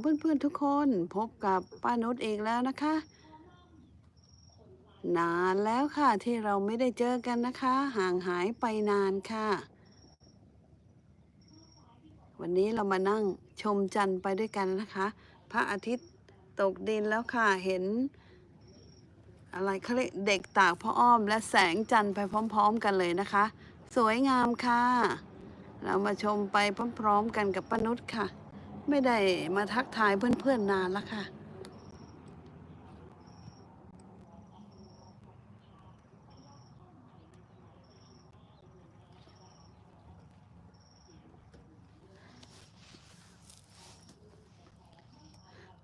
เพื่อนๆทุกคนพบกับป้านุชเอีกแล้วนะคะ นานแล้วค่ะที่เราไม่ได้เจอกันนะคะ ห่างหายไปนานค่ะ วันนี้เรามานั่งชมจันทร์ไปด้วยกันนะคะ พระอาทิตย์ตกดินแล้วค่ะเห็น อะไรเขาเรียกเด็กตากพระอ้อม และแสงจันทร์ไปพร้อม ๆ กันเลยนะคะ สวยงามค่ะ เรามาชมไปพร้อม ๆ กันกับป้านุชค่ะ ไม่ได้มาทักทายเพื่อนๆนานแล้วค่ะ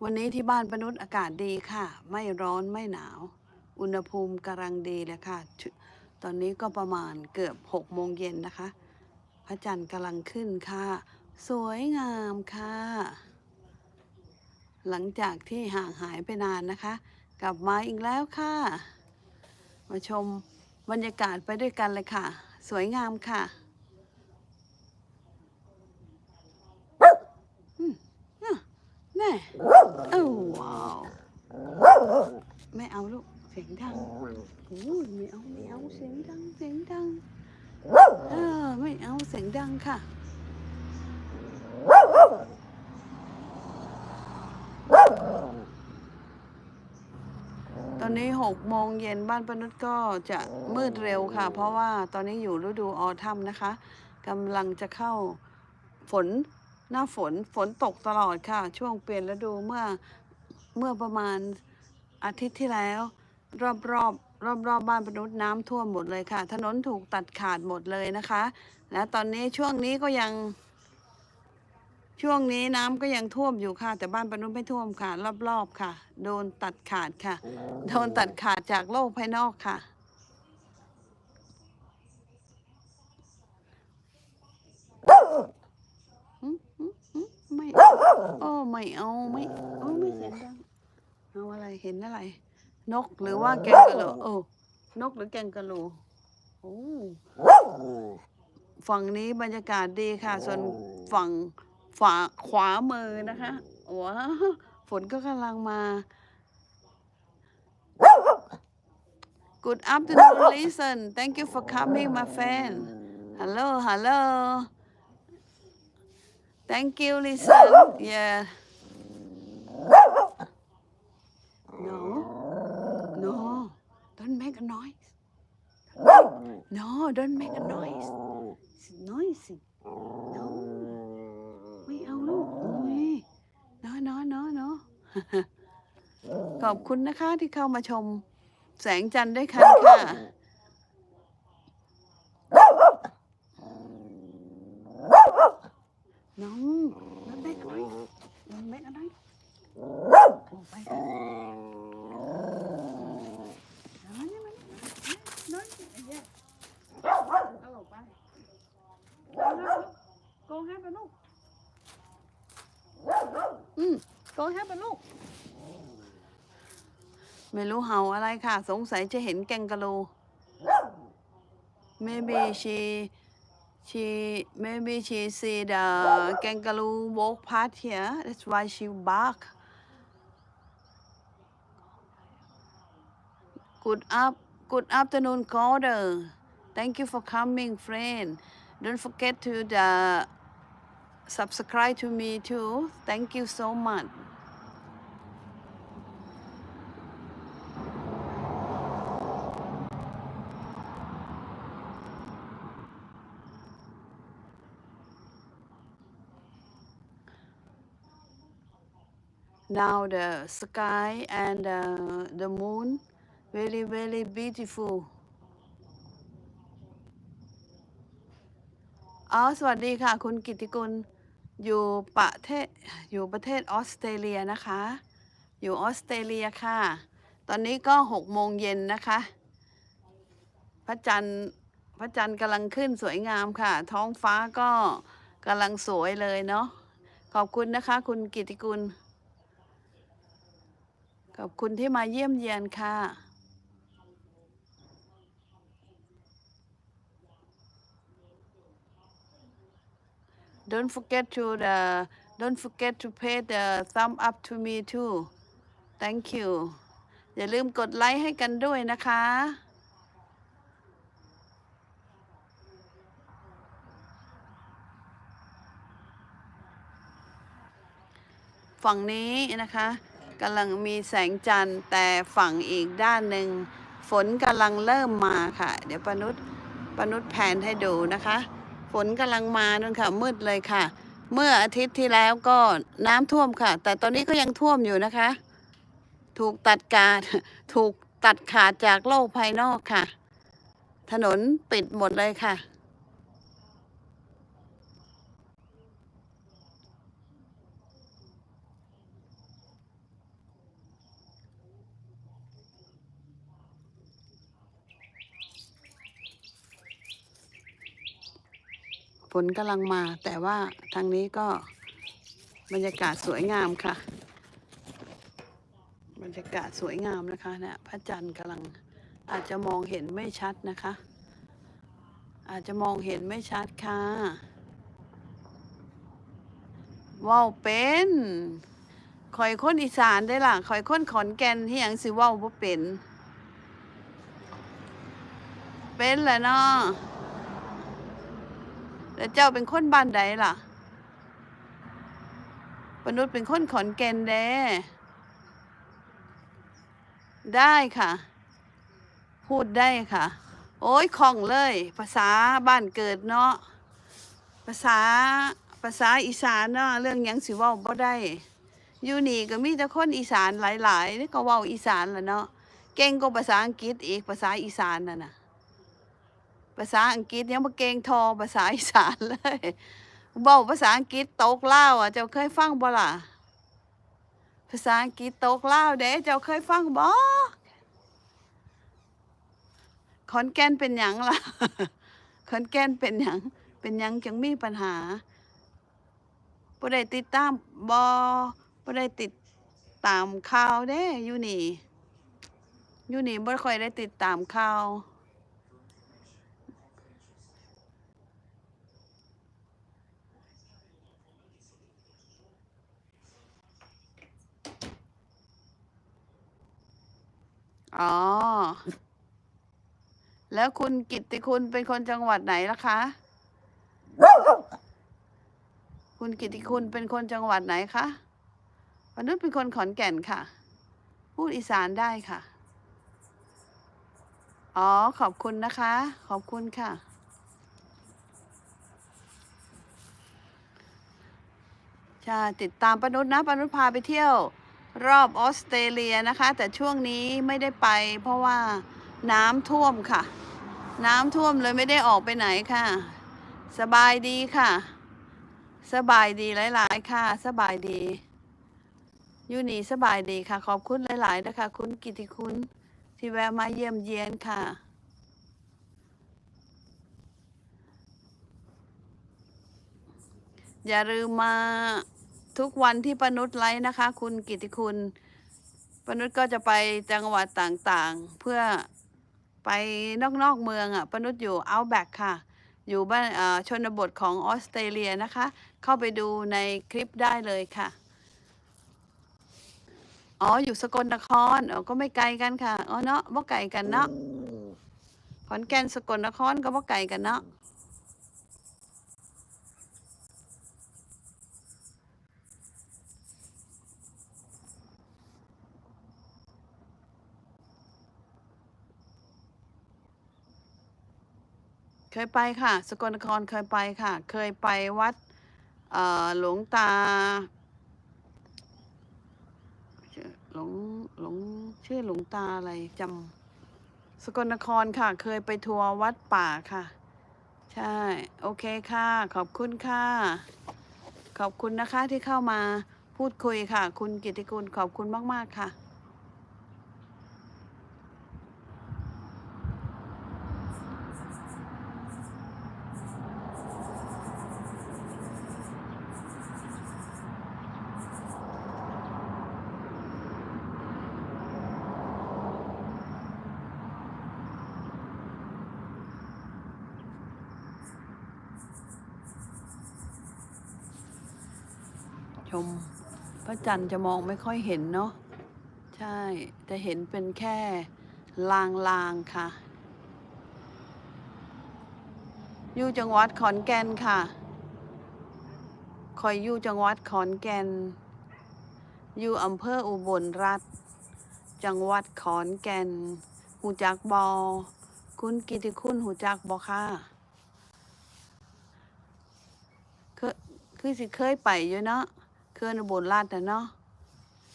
วันนี้ที่บ้านปนุษย์อากาศดีค่ะ ไม่ร้อนไม่หนาว อุณหภูมิกำลังดีเลยค่ะ ตอนนี้ก็ประมาณเกือบหกโมงเย็นนะคะ พระจันทร์กำลังขึ้นค่ะ สวยงามค่ะ หลังจากที่ห่างหายไปนานนะคะ กลับมาอีกแล้วค่ะ มาชมบรรยากาศไปด้วยกันเลยค่ะ สวยงามค่ะอืมอะแน่เอ้าว้าวไม่เอาลูก เสียงดังโอ้ยไม่เอาไม่เอาเสียงดังเสียงดังเออไม่เอาเสียงดังค่ะ ตอ นนี้หกโมงเย็นบ้านปนุษก็จะมืดเร็วค่ะ เพราะว่าตอนนี้อยู่ฤดูออทัมนะคะกำลังจะเข้าฝนหน้าฝนฝนตกตลอดค่ะ ช่วงเปลี่ยนฤดูเมื่อเมื่อประมาณอาทิตย์ที่แล้ว รอบรอบรอบรอบบ้านปนุษน้ำท่วมหมดเลยค่ะ ถนนถูกตัดขาดหมดเลยนะคะ และตอนนี้ช่วงนี้ก็ยัง ช่วงนี้น้ำก็ยังท่วมอยู่ค่ะ แต่บ้านปนุษไม่ท่วมค่ะ รอบๆค่ะ โดนตัดขาดค่ะ โดนตัดขาดจากโลกภายนอกค่ะ หึหึหึไม่เอาโอ้ไม่เอาไม่โอ้ไม่เสียงดังเอาอะไรเห็นอะไร นกหรือว่าแกงกะโหลโอ้นกหรือแกงกะโหลโอ้ ฝั่งนี้บรรยากาศดีค่ะ ส่วนฝั่ง ฝาขวามือนะคะว้าฝนก็กำลังมา Good afternoon, listen. Thank you for coming, my friend. Hello, hello. Thank you, listen. Yeah. No, no, don't make a noise. No, don't make a noise. It's noisy. No. ไม่เอาลูกโอ้ย no no no no ขอบคุณนะคะที่เข้ามาชม แสงจันทร์ด้วยกันค่ะน้องน้องแบกอะไรน้องแบกอะไรโอ้ไปกันมานี่มานี่น้องเย้เอาไปโกงให้ไปลูกอื มโกงให้ไปลูกไม่รู้เห่าอะไรค่ะ สงสัยจะเห็นแกงกะโล maybe she she maybe she see the kangaroo walk past here that's why she bark good up good afternoon caller thank you for coming friend don't forget to the subscribe to me too thank you so much now the sky and uh, the moon very very beautiful อ๋อสวัสดีค่ะ คุณกิติกุลอยู่ประเทศอยู่ประเทศออสเตรเลียนะคะ อยู่ออสเตรเลียค่ะ ตอนนี้ก็หกโมงเย็นนะคะ พระจันทร์พระจันทร์กำลังขึ้นสวยงามค่ะ ท้องฟ้าก็กำลังสวยเลยเนาะขอบคุณนะคะ คุณกิตติกุล ขอบคุณที่มาเยี่ยมเยียนค่ะ Don't forget to the don't forget to pay the thumb up to me too thank you อย่าลืมกดไลค์ให้กันด้วยนะคะฝั่งนี้นะคะ กำลังมีแสงจันทร์แต่ฝั่งอีกด้านหนึ่งฝนกำลังเริ่มมาค่ะ เดี๋ยวปนุษปนุษแผนให้ดูนะคะ ฝนกำลังมานั่นค่ะมืดเลยค่ะ เมื่ออาทิตย์ที่แล้วก็น้ำท่วมค่ะ แต่ตอนนี้ก็ยังท่วมอยู่นะคะ ถูกตัดการถูกตัดขาดจากโลกภายนอกค่ะ ถนนปิดหมดเลยค่ะ ฝนกำลังมา แต่ว่าทางนี้ก็บรรยากาศสวยงามค่ะ บรรยากาศสวยงามนะคะเนี่ยพระจันทร์กำลังอาจจะมองเห็นไม่ชัดนะคะ อาจจะมองเห็นไม่ชัดค่ะว่าวเป็นคอยคนอีสานได้ล่ะคอยคนขอนแก่นที่ยังสิว่าวบ่เป็น เป็นแหละเนาะ แล้วเจ้าเป็นคนบ้านใดล่ะปนุษย์เป็นคนขอนแก่นเด้ได้ค่ะ พูดได้ค่ะ โอ้ยคล่องเลย ภาษาบ้านเกิดเนาะภาษาภาษาอีสานเนาะเรื่องยังสิว้าบ่ได้อยู่นี่ก็มีแต่คนอีสานหลายๆนี่ก็ว้าอีสานแหละเนาะเก่งกว่าภาษาอังกฤษอีกภาษาอีสานน่ะนะ ภาษาอังกฤษยังมาเกงทอภาษาอีสานเลยบ้าภาษาอังกฤษตกเล่าอะเจ้าเคยฟังบ่ล่ะภาษาอังกฤษตกเล่าเด้เจ้าเคยฟังบ่ขอนแก่นเป็นหยังล่ะขอนแก่นเป็นหยังเป็นหยังจังมีปัญหาบ่ได้ติดตามบ่บ่ได้ติดตามข่าวเด้อยู่นี่อยู่นี่บ่ค่อยได้ติดตามข่าว อ๋อ แล้วคุณกิตติคุณเป็นคนจังหวัดไหนล่ะคะ คุณกิตติคุณเป็นคนจังหวัดไหนคะมนุษย์เป็นคนขอนแก่นค่ะ พูดอีสานได้ค่ะ อ๋อ ขอบคุณนะคะ ขอบคุณค่ะ ใช่ ติดตามปนุษย์นะปนุษย์พาไปเที่ยว รอบออสเตรเลียนะคะ แต่ช่วงนี้ไม่ได้ไป เพราะว่าน้ำท่วมค่ะ น้ำท่วมเลยไม่ได้ออกไปไหนค่ะ สบายดีค่ะ สบายดีหลาย ๆ ค่ะ สบายดียูนีสบายดีค่ะ ขอบคุณหลาย ๆ นะคะ คุณกิติคุณที่แวะมาเยี่ยมเยียนค่ะอย่าลืมมา ทุกวันที่ปนุษย์ไลฟ์นะคะ คุณกิติคุณปนุษย์ก็จะไปจังหวัดต่างๆ เพื่อไปนอกๆเมืองอะปนุษย์อยู่เอาแบกค่ะ อยู่บ้านเอ่อชนบทของออสเตรเลียนะคะ เข้าไปดูในคลิปได้เลยค่ะ อ๋ออยู่สกลนครอ๋อก็ไม่ไกลกันค่ะอ๋อเนาะบ่ไกลกันเนาะขอนแก่นสกลนครก็บ่ไกลกันเนาะ เคยไปค่ะ สกลนครเคยไปค่ะ เคยไปวัดหลวงตาหลวงหลวงชื่อหลวงตาอะไรจำสกลนครค่ะ เคยไปทัวร์วัดป่าค่ะ ใช่ โอเคค่ะ ขอบคุณค่ะ ขอบคุณนะคะที่เข้ามาพูดคุยค่ะ คุณกิติกุลขอบคุณมาก ๆ ค่ะ ชม พระจันทร์จะมองไม่ค่อยเห็นเนาะใช่จะเห็นเป็นแค่ลางๆค่ะ อยู่จังหวัดขอนแก่นค่ะ คอยอยู่จังหวัดขอนแก่น อยู่อำเภออุบลรัฐ จังหวัดขอนแก่นหูจักบอ คุณกิติคุณหูจักบอค่ะคือคือสิเคยไปอยู่เนาะ ขื่อนอุบลราชนะเนาะ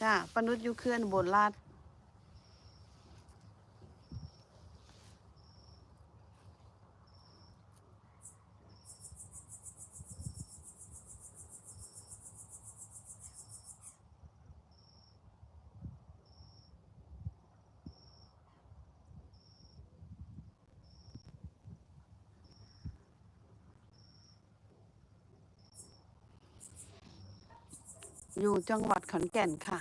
จ้าปนุษย์อยู่เคลื่อนอุบลราช อยู่จังหวัดขอนแก่นค่ะ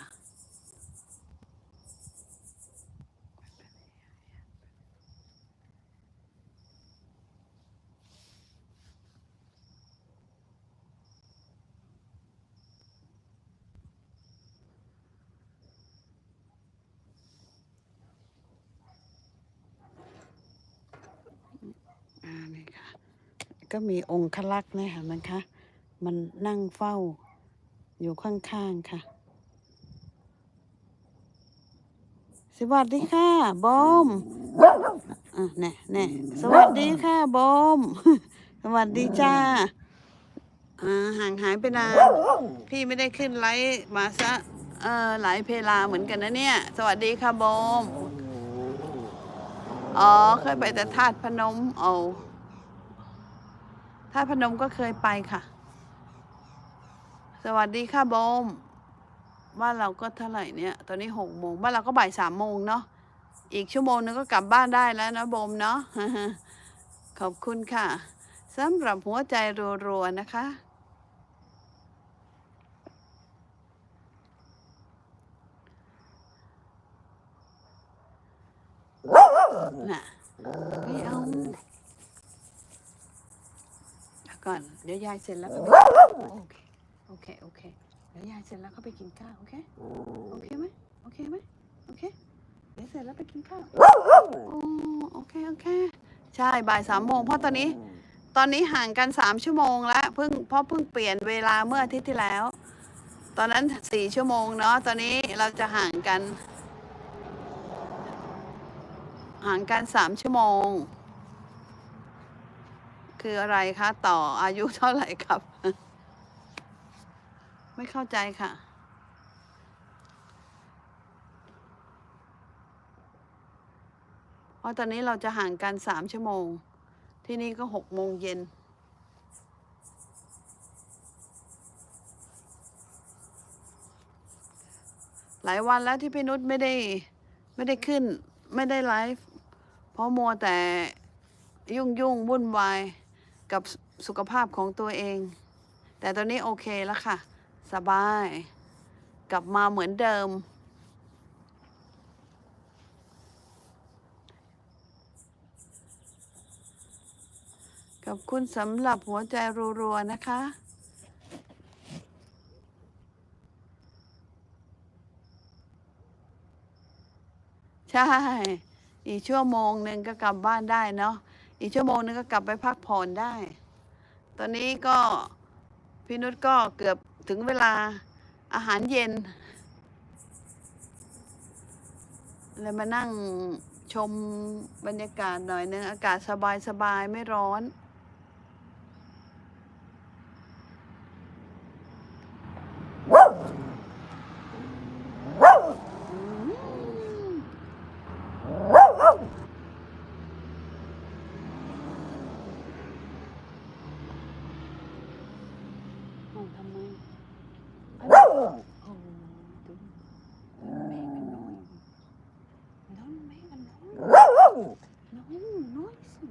อ่านี่ค่ะ ก็มีองค์คลักษ์นะคะมันคะ มันนั่งเฝ้า อยู่ข้างๆค่ะ สวัสดีค่ะบอมอะแน่แน่สวัสดีค่ะบอม สวัสดีจ้าอ่าห่างหายไปนานพี่ไม่ได้ขึ้นไลฟ์มาซะเออหลายเพลาเหมือนกันนะเนี่ย สวัสดีค่ะบอม อ๋อ เคยไปแต่ธาตุพนม เอาธาตุพนมก็เคยไปค่ะ สวัสดีค่ะโบม บ้านเราก็เท่าไหร่เนี่ย ตอนนี้หกโมงบ้านเราก็บ่ายสามโมงเนาะ อีกชั่วโมงนึงก็กลับบ้านได้แล้วนะโบมเนาะ ขอบคุณค่ะสำหรับหัวใจรัวๆนะคะน่ะไม่เอาก่อน เดี๋ยวยายเสร็จแล้วก็โอเค โอเค โอเค เดี๋ยวยายเสร็จแล้วก็ไปกินข้าว โอเค โอเคไหมโอเคไหมโอเค เดี๋ยวเสร็จแล้วไปกินข้าวโอ้โอเค โอเค ใช่ บ่ายสามโมง เพราะตอนนี้ ตอนนี้ห่างกันสามชั่วโมงแล้ว เพิ่ง เพราะเพิ่งเปลี่ยนเวลาเมื่ออาทิตย์ที่แล้ว ตอนนั้นสี่ชั่วโมงเนาะ ตอนนี้เราจะห่างกัน ห่างกันสามชั่วโมง คืออะไรคะ ต่ออายุเท่าไหร่ครับ ไม่เข้าใจค่ะ เพราะตอนนี้เราจะห่างกันสามชั่วโมง ที่นี่ก็หกโมงเย็น หลายวันแล้วที่พี่นุชไม่ได้ไม่ได้ขึ้น ไม่ได้ไลฟ์ เพราะมัวแต่ยุ่งยุ่งวุ่นวายกับสุสุขภาพของตัวเอง แต่ตอนนี้โอเคแล้วค่ะ สบาย กลับมาเหมือนเดิม ขอบคุณสำหรับหัวใจรัวๆ นะคะใช่ อีกชั่วโมงหนึ่งก็กลับบ้านได้เนาะ อีกชั่วโมงหนึงก็กลับไปพักผ่อนได้ ตอนนี้ก็พี่นุชก็เกือบ ถึงเวลาอาหารเย็นเลยมานั่งชมบรรยากาศหน่อยนึง อากาศสบายสบายไม่ร้อน เอาทำไมโอ้ดูแม่กันน้อยน้องแม่กันน้อยน้องน้อยสิ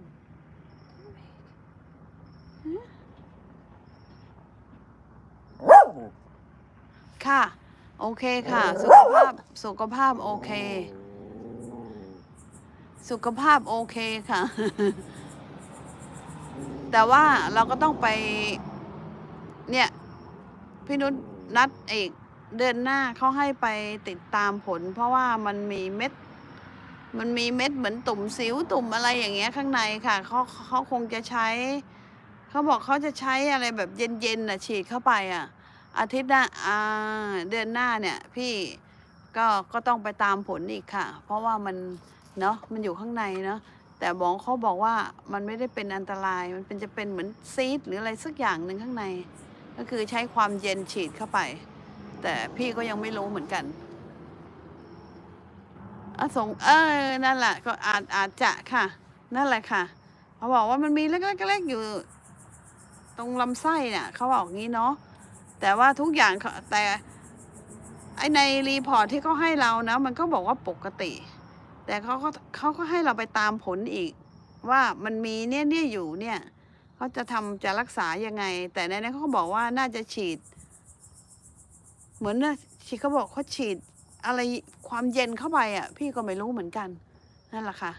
ค่ะ โอเคค่ะ สุขภาพสุขภาพโอเค สุขภาพโอเคค่ะ แต่ว่าเราก็ต้องไป เนี่ย พี่นุชนัดอีกเดือนหน้าเขาให้ไปติดตามผล เพราะว่ามันมีเม็ด มันมีเม็ดเหมือนตุ่มสิวตุ่มอะไรอย่างเงี้ยข้างในค่ะเขาเขาคงจะใช้ เขาบอกเขาจะใช้อะไรแบบเย็นๆน่ะฉีดเข้าไปอะ อาทิตย์หน้าอ่าเดือนหน้าเนี่ยพี่ก็ก็ต้องไปตามผลอีกค่ะ เพราะว่ามันเนาะมันอยู่ข้างในเนาะแต่หมอเขาบอกว่ามันไม่ได้เป็นอันตรายมันเป็นจะเป็นเหมือนซีดหรืออะไรสักอย่างหนึ่งข้างใน ก็คือใช้ความเย็นฉีดเข้าไป แต่พี่ก็ยังไม่รู้เหมือนกันอสงเออนั่นแหละก็อาจอาจจะค่ะ นั่นแหละค่ะเขาบอกว่ามันมีเล็กๆๆอยู่ ตรงลำไส้เนี่ยเขาบอกงี้เนาะ แต่ว่าทุกอย่างเขาแต่ไอในรีพอร์ตที่เขาให้เรานะ มันก็บอกว่าปกติ แต่เขาก็เขาก็ให้เราไปตามผลอีก ว่ามันมีเนี่ยเนี่ยอยู่เนี่ยเขาจะทำจะรักษายังไง แต่ในนั้นเขาก็บอกว่าน่าจะฉีด เหมือนนะฉีดเขาบอกเขาฉีดอะไรความเย็นเข้าไปอะ พี่ก็ไม่รู้เหมือนกัน นั่นแหละค่ะ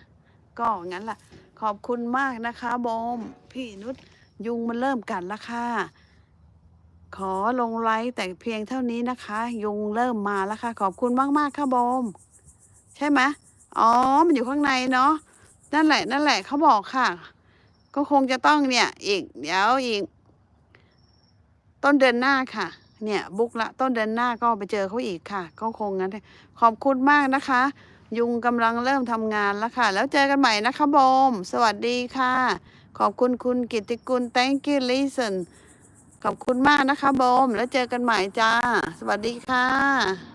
ก็งั้นแหละขอบคุณมากนะคะโบม พี่นุชยุงมันเริ่มกัดล้วค่ะ ขอลงไลค์แต่เพียงเท่านี้นะคะ ยุงเริ่มมาแล้วค่ะ ขอบคุณมากๆค่ะโบม ใช่ไหมอ๋อ มันอยู่ข้างในเนาะนั่นแหละ นั่นแหละเขาบอกค่ะ ก็คงจะต้องเนี่ย อีก เดี๋ยวอีก ต้นเดือนหน้าค่ะ เนี่ย บุกละต้นเดือนหน้าก็ไปเจอเขาอีกค่ะ ก็คงงั้นขอบคุณมากนะคะ ยุงกำลังเริ่มทำงานแล้วค่ะ แล้วเจอกันใหม่นะคะโบม สวัสดีค่ะ ขอบคุณคุณกิตติกุล thank you listen ขอบคุณมากนะคะโบม แล้วเจอกันใหม่จ้า สวัสดีค่ะ